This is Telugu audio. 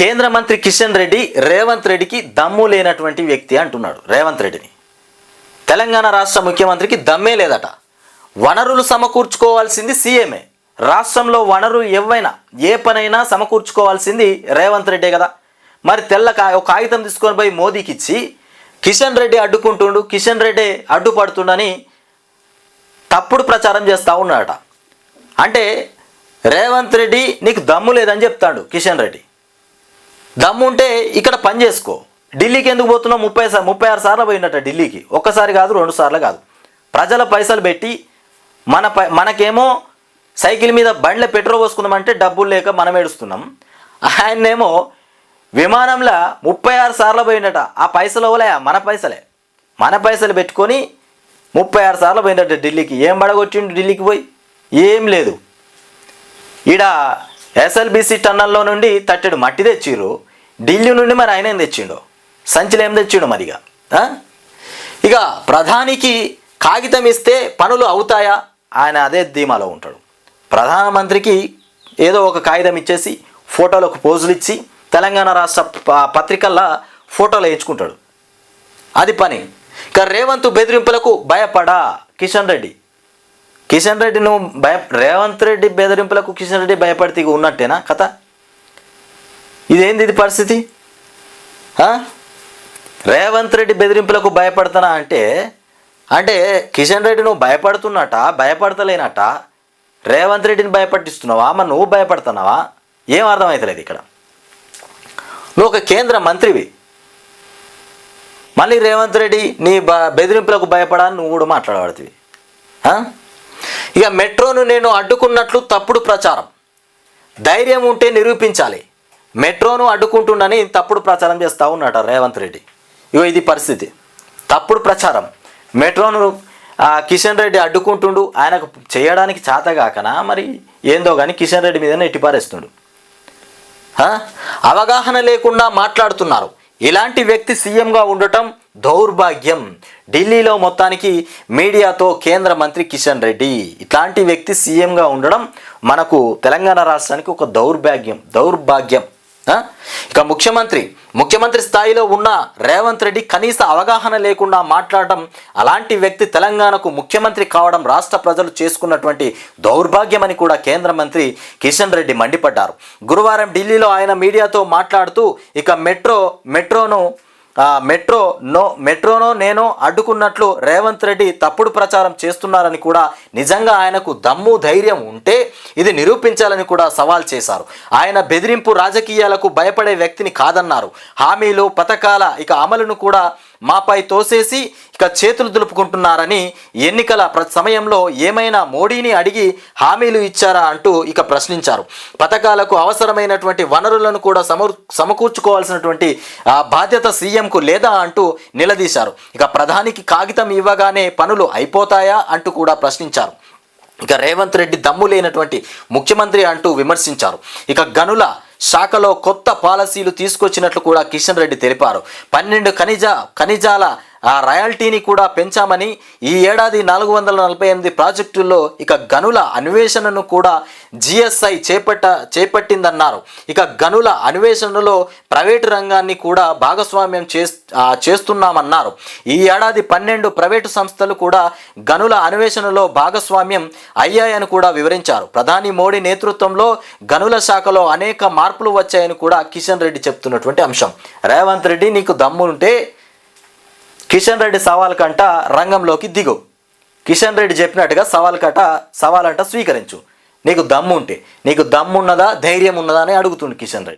కేంద్ర మంత్రి కిషన్ రెడ్డి రేవంత్ రెడ్డికి దమ్ము లేనటువంటి వ్యక్తి అంటున్నాడు రేవంత్ రెడ్డిని. తెలంగాణ రాష్ట్ర ముఖ్యమంత్రికి దమ్మే లేదట. వనరులు సమకూర్చుకోవాల్సింది సీఎంఏ. రాష్ట్రంలో వనరు ఎవైనా ఏ పనైనా సమకూర్చుకోవాల్సింది రేవంత్ రెడ్డే కదా. మరి తెల్ల కా ఒక కాగితం తీసుకొని పోయి మోదీకి ఇచ్చి కిషన్ రెడ్డి అడ్డుకుంటుండు కిషన్ రెడ్డి అడ్డుపడుతుండని తప్పుడు ప్రచారం చేస్తూ ఉన్నాడట. అంటే రేవంత్ రెడ్డి నీకు దమ్ము లేదని చెప్తాడు కిషన్ రెడ్డి. దమ్ము ఉంటే ఇక్కడ పని చేసుకో. ఢిల్లీకి ఎందుకు పోతున్నావు? ముప్పై సార్ ముప్పై ఆరు సార్లు పోయినట్ట ఢిల్లీకి. ఒక్కసారి కాదు రెండు సార్లు కాదు. ప్రజల పైసలు పెట్టి మన పై మనకేమో సైకిల్ మీద బండ్ల పెట్రోల్ పోసుకుందామంటే డబ్బులు లేక మనం ఏడుస్తున్నాం. ఆయన్నేమో విమానంలో ముప్పై ఆరు సార్లు పోయినట. ఆ పైసలు ఓలే మన పైసలే. మన పైసలు పెట్టుకొని ముప్పై ఆరు సార్లు పోయినట్ట ఢిల్లీకి. ఏం పడగొచ్చిండు ఢిల్లీకి పోయి? ఏం లేదు. ఈడ ఎస్ఎల్బిసి టన్నల్లో నుండి తట్టెడు మట్టి తెచ్చిర్రు. ఢిల్లీ నుండి మరి ఆయన ఏం తెచ్చిండు? సంచిలో ఏం తెచ్చిండు మరిగా ఇక? ప్రధానికి కాగితం ఇస్తే పనులు అవుతాయా? ఆయన అదే ధీమాలో ఉంటాడు. ప్రధానమంత్రికి ఏదో ఒక కాగితం ఇచ్చేసి ఫోటోలకు పోజులు ఇచ్చి తెలంగాణ రాష్ట్ర పత్రికల్లో ఫోటోలు వేయించుకుంటాడు. అది పని. ఇక రేవంత్ బెదిరింపులకు భయపడా కిషన్ రెడ్డి. కిషన్ రెడ్డి నువ్వు భయ రేవంత్ రెడ్డి బెదిరింపులకు కిషన్ రెడ్డి భయపడితే ఉన్నట్టేనా కథ? ఇదేంది ఇది పరిస్థితి? రేవంత్ రెడ్డి బెదిరింపులకు భయపడతానా అంటే అంటే కిషన్ రెడ్డి నువ్వు భయపడుతున్నట భయపడతలేనట రేవంత్ రెడ్డిని భయపట్టిస్తున్నావా? మరి నువ్వు భయపడుతున్నావా? ఏం అర్థమవుతలేదు ఇక్కడ. నువ్వు ఒక కేంద్ర మంత్రివి. మళ్ళీ రేవంత్ రెడ్డి నీ బ బెదిరింపులకు భయపడాలని నువ్వు కూడా మాట్లాడబడుతుంది ఇక మెట్రోను నేను అడ్డుకున్నట్లు తప్పుడు ప్రచారం. ధైర్యం ఉంటే నిరూపించాలి. మెట్రోను అడ్డుకుంటుండని తప్పుడు ప్రచారం చేస్తూ ఉన్నాడు రేవంత్ రెడ్డి. ఇగో ఇది పరిస్థితి. తప్పుడు ప్రచారం. మెట్రోను కిషన్ రెడ్డి అడ్డుకుంటుండు ఆయనకు చేయడానికి చేతగాకనా మరి ఏందో కానీ కిషన్ రెడ్డి మీదనే ఎట్టిపారేస్తుండు? అవగాహన లేకుండా మాట్లాడుతున్నారు. ఇలాంటి వ్యక్తి సీఎంగా ఉండటం దౌర్భాగ్యం. ఢిల్లీలో మొత్తానికి మీడియాతో కేంద్ర మంత్రి కిషన్ రెడ్డి. ఇట్లాంటి వ్యక్తి సీఎంగా ఉండడం మనకు తెలంగాణ రాష్ట్రానికి ఒక దౌర్భాగ్యం దౌర్భాగ్యం. ఇక ముఖ్యమంత్రి ముఖ్యమంత్రి స్థాయిలో ఉన్న రేవంత్ రెడ్డి కనీస అవగాహన లేకుండా మాట్లాడడం అలాంటి వ్యక్తి తెలంగాణకు ముఖ్యమంత్రి కావడం రాష్ట్ర ప్రజలు చేసుకున్నటువంటి దౌర్భాగ్యమని కూడా కేంద్ర మంత్రి కిషన్ రెడ్డి మండిపడ్డారు. గురువారం ఢిల్లీలో ఆయన మీడియాతో మాట్లాడుతూ ఇక మెట్రో మెట్రోను మెట్రో నో మెట్రోనో నేను అడ్డుకున్నట్లు రేవంత్ రెడ్డి తప్పుడు ప్రచారం చేస్తున్నారని కూడా నిజంగా ఆయనకు దమ్ము ధైర్యం ఉంటే ఇది నిరూపించాలని కూడా సవాల్ చేశారు. ఆయన బెదిరింపు రాజకీయాలకు భయపడే వ్యక్తిని కాదన్నారు. హామీలు పథకాల ఇక అమలును కూడా మాపై తోసేసి చేతులు దులుపుకుంటున్నారని ఎన్నికల ప్ర సమయంలో ఏమైనా మోడీని అడిగి హామీలు ఇచ్చారా అంటూ ఇక ప్రశ్నించారు. పథకాలకు అవసరమైనటువంటి వనరులను కూడా సమర్ సమకూర్చుకోవాల్సినటువంటి బాధ్యత సీఎంకు లేదా అంటూ నిలదీశారు. ఇక ప్రధానికి కాగితం ఇవ్వగానే పనులు అయిపోతాయా అంటూ కూడా ప్రశ్నించారు. ఇక రేవంత్ రెడ్డి దమ్ము లేనటువంటి ముఖ్యమంత్రి అంటూ విమర్శించారు. ఇక గనుల శాఖలో కొత్త పాలసీలు తీసుకొచ్చినట్లు కూడా కిషన్ రెడ్డి తెలిపారు. పన్నెండు ఖనిజ ఖనిజాల ఆ రాయల్టీని కూడా పెంచామని ఈ ఏడాది నాలుగు వందల నలభై ఎనిమిది ప్రాజెక్టుల్లో ఇక గనుల అన్వేషణను కూడా జిఎస్ఐ చేపట్ట చేపట్టిందన్నారు. ఇక గనుల అన్వేషణలో ప్రైవేటు రంగాన్ని కూడా భాగస్వామ్యం చేస్ చేస్తున్నామన్నారు. ఈ ఏడాది పన్నెండు ప్రైవేటు సంస్థలు కూడా గనుల అన్వేషణలో భాగస్వామ్యం అయ్యాయని కూడా వివరించారు. ప్రధాని మోడీ నేతృత్వంలో గనుల శాఖలో అనేక మార్పులు వచ్చాయని కూడా కిషన్ రెడ్డి చెప్తున్నటువంటి అంశం. రేవంత్ రెడ్డి నీకు దమ్ముంటే కిషన్ రెడ్డి సవాల్ కంట రంగంలోకి దిగు. కిషన్ రెడ్డి చెప్పినట్టుగా సవాల్ కట సవాల్ అంట స్వీకరించు. నీకు దమ్ము ఉంటే నీకు దమ్ము ఉన్నదా ధైర్యం ఉన్నదా అని అడుగుతుంది కిషన్ రెడ్డి.